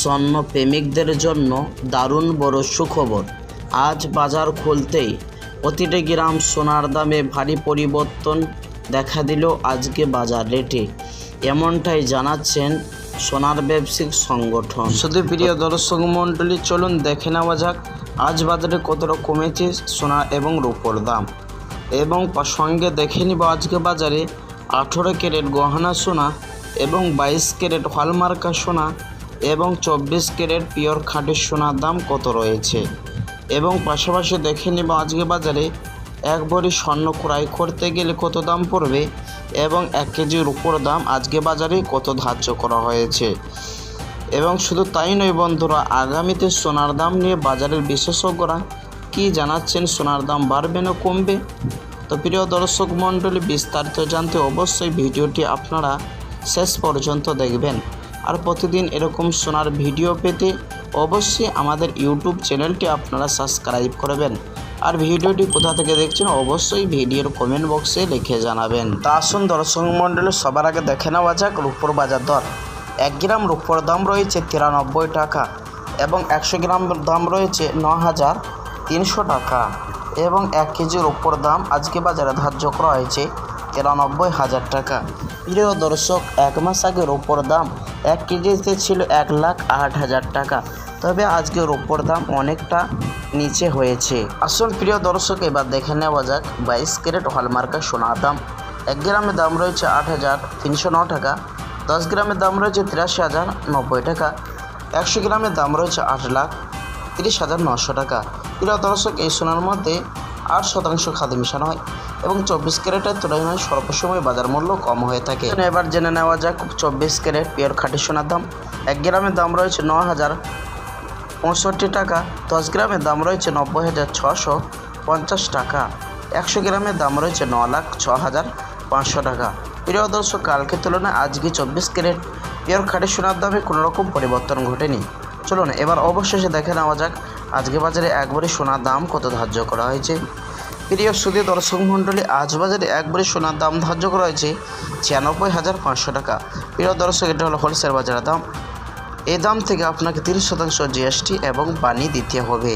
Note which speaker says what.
Speaker 1: স্বর্ণ প্রেমিকদের জন্য দারুণ বড় সুখবর। আজ বাজার খুলতেই প্রতিটি গ্রাম সোনার দামে ভারী পরিবর্তন দেখা দিল আজকে বাজার রেটে। এমনটাই জানাচ্ছেন সোনার ব্যবসায়িক সংগঠন। শুধু প্রিয় দর্শক মণ্ডলী, চলুন দেখে নেওয়া যাক আজ বাজারে কতটা কমেছে সোনা এবং রূপোর দাম। এবং সঙ্গে দেখে নিব আজকে বাজারে আঠেরো ক্যারেট গহনা সোনা এবং বাইশ ক্যারেট হলমার্কা সোনা এবং চব্বিশ ক্যারেট পিওর খাঁটি সোনার দাম কত রয়েছে? এবং পাশাপাশি দেখে নেব আজকে বাজারে এক ভরি স্বর্ণ ক্রয় করতে গেলে কত দাম পড়বে এবং এক কেজির উপর দাম আজকে বাজারে কত ধার্য করা হয়েছে? এবং শুধু তাই নয় বন্ধুরা, আগামীতে সোনার দাম নিয়ে বাজারের বিশেষজ্ঞরা কি জানাচ্ছেন? সোনার দাম বাড়বে না কমবে? তো প্রিয় দর্শক মণ্ডলী, বিস্তারিত জানতে অবশ্যই ভিডিওটি আপনারা শেষ পর্যন্ত দেখবেন। আর প্রতিদিন এরকম সোনার ভিডিও পেতে অবশ্যই আমাদের ইউটিউব চ্যানেলটি আপনারা সাবস্ক্রাইব করবেন। আর ভিডিওটি কোথা থেকে দেখছেন অবশ্যই ভিডিওর কমেন্ট বক্সে লিখে জানাবেন। তা আসুন দর্শক মণ্ডলী, সবার আগে দেখে নেওয়া যাক রূপোর বাজার দর। এক গ্রাম রূপোর দাম রয়েছে তিরানব্বই টাকা এবং একশো গ্রাম দাম রয়েছে ন হাজার তিনশো টাকা এবং এক কেজির ওপর দাম আজকে বাজারে ধার্য করা হয়েছে তিরানব্বই হাজার টাকা। প্রিয় দর্শক, এক মাস আগে রোপোর দাম এক কেজিতে ছিল এক লাখ আট হাজার টাকা। তবে আজকে রোপোর দাম অনেকটা নিচে হয়েছে। আসল প্রিয় দর্শক, এবার দেখে নেওয়া যাক বাইশ ক্যারেট হলমার্কের সোনার দাম। এক গ্রামের দাম রয়েছে আট হাজার তিনশো ন টাকা, দশ গ্রামের দাম রয়েছে তিরাশি হাজার নব্বই টাকা, একশো গ্রামের দাম রয়েছে আট লাখ তিরিশ হাজার নশো টাকা। প্রিয় দর্শক, এই সোনার মধ্যে আট শতাংশ খাদ্য মেশানো হয় এবং চব্বিশ ক্যারেটের তুলনায় স্বল্প সময় বাজার মূল্য কম হয়ে থাকে। এবার জেনে নেওয়া যাক চব্বিশ ক্যারেট পিওর খাঁটি সোনার দাম। এক গ্রামের দাম রয়েছে ন হাজার পঁয়ষট্টি টাকা, দশ গ্রামের দাম রয়েছে নব্বই হাজার ছশো পঞ্চাশ টাকা, একশো গ্রামের দাম রয়েছে ন লাখ ছ হাজার পাঁচশো টাকা। প্রিয় দর্শক, কালকে তুলনায় আজকে চব্বিশ ক্যারেট পিওর খাঁটি সোনার দামে কোনো রকম পরিবর্তন ঘটেনি? চলুন এবার অবশেষে দেখে নেওয়া যাক আজকে বাজারে একবারে সোনার দাম কত ধার্য করা হয়েছে। প্রিয় সুদী দর্শক মণ্ডলী, আজ বাজারে একবারে সোনার দাম ধার্য করা হয়েছে ছিয়ানব্বই হাজার পাঁচশো টাকা। প্রিয় দর্শক, এটা হলো হোলসেল বাজারের দাম। এই দাম থেকে আপনাকে তিরিশ শতাংশ জিএসটি এবং বানি দিতে হবে।